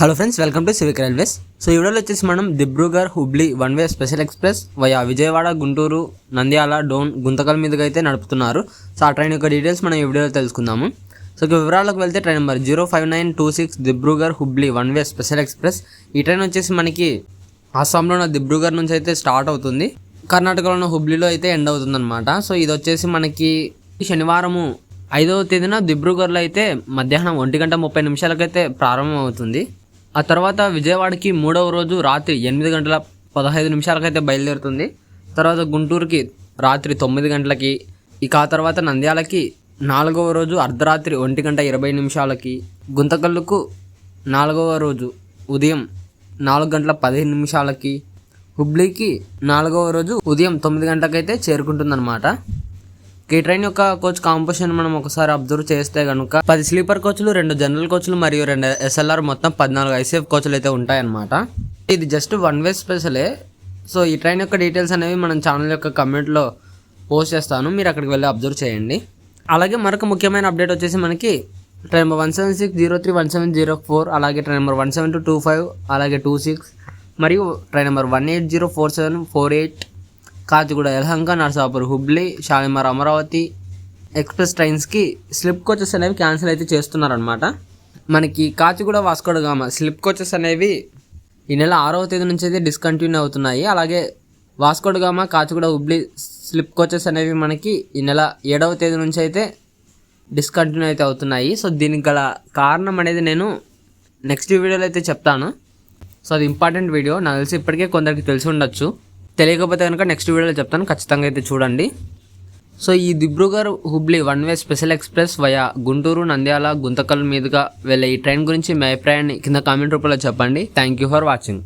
Hello friends welcome to civic railways so ఈ వీడియోలో వచ్చేసి మనం Dibrugarh Hubli one way special express via Vijayawada Guntur Nandyal Dhone Guntakal మీదుగా అయితే నడుపుతున్నారు. సో ఆ ట్రైన్ యొక్క డీటెయిల్స్ మనం ఈ వీడియోలో తెలుసుకుందాము. సో వివరాలకు వెళ్తే train number zero five nine two six Dibrugarh Hubli one way special express. ఈ ట్రైన్ వచ్చేసి మనకి అస్సాంలో ఉన్న దిబ్రూగర్ నుంచి అయితే స్టార్ట్ అవుతుంది. కర్ణాటకలో ఉన్న హుబ్లీలో అయితే ఎండ్ అవుతుందన్నమాట. సో ఇది వచ్చేసి మనకి శనివారము ఐదవ తేదీన దిబ్రూగర్లో అయితే మధ్యాహ్నం ఒంటి గంట ముప్పై నిమిషాలకైతే ప్రారంభం అవుతుంది ఆ తర్వాత విజయవాడకి మూడవ రోజు రాత్రి ఎనిమిది గంటల పదహైదు నిమిషాలకైతే బయలుదేరుతుంది. తర్వాత గుంటూరుకి రాత్రి తొమ్మిది గంటలకి ఇక ఆ తర్వాత నంద్యాలకి నాలుగవ రోజు అర్ధరాత్రి ఒంటి గంట ఇరవై నిమిషాలకి గుంతకల్లుకు నాలుగవ రోజు ఉదయం నాలుగు గంటల పదిహేను నిమిషాలకి హుబ్లీకి నాలుగవ రోజు ఉదయం తొమ్మిది గంటలకైతే చేరుకుంటుందన్నమాట. ఈ ట్రైన్ యొక్క కోచ్ కాంపోజిషన్ మనం ఒకసారి అబ్జర్వ్ చేస్తే కనుక పది స్లీపర్ కోచ్లు రెండు జనరల్ కోచ్లు మరియు రెండు ఎస్ఎల్ఆర్ మొత్తం పద్నాలుగు ఐసీఎఫ్ కోచ్లు అయితే ఉంటాయన్నమాట. ఇది జస్ట్ వన్ వే స్పెషలే సో ఈ ట్రైన్ యొక్క డీటెయిల్స్ అనేవి మనం ఛానల్ యొక్క కమెంట్లో పోస్ట్ చేస్తాను. మీరు అక్కడికి వెళ్ళి అబ్జర్వ్ చేయండి. అలాగే మరొక ముఖ్యమైన అప్డేట్ వచ్చేసి మనకి train number one seven six zero three one seven zero four అలాగే train number one seven two two five అలాగే టూ సిక్స్ మరియు train number one eight zero four seven four eight Kacheguda Yelahanka Narsapur Hubli Shalimar Amaravati express ట్రైన్స్కి slip coaches అనేవి cancel అయితే చేస్తున్నారనమాట మనకి Kachiguda Vasco da Gama slip coaches అనేవి ఈ నెల ఆరవ తేదీ నుంచి అయితే డిస్కంటిన్యూ అవుతున్నాయి. అలాగే వాస్కోడగామ కాచిగూడ హుబ్లీ స్లిప్ కోచెస్ అనేవి మనకి ఈ నెల ఏడవ తేదీ నుంచి అయితే డిస్కంటిన్యూ అయితే అవుతున్నాయి. సో దీనికి గల కారణం అనేది నేను నెక్స్ట్ వీడియోలో అయితే చెప్తాను. సో అది ఇంపార్టెంట్ వీడియో. నాకు తెలిసి ఇప్పటికే కొందరికి తెలిసి ఉండొచ్చు. తెలియకపోతే కనుక నెక్స్ట్ వీడియోలో చెప్తాను. ఖచ్చితంగా అయితే చూడండి. సో ఈ Dibrugarh Hubli one way special express via Guntur Nandyal Guntakal మీదుగా వెళ్ళే ఈ ట్రైన్ గురించి మీ అభిప్రాయాన్ని కింద కామెంట్ రూపంలో చెప్పండి. Thank you for watching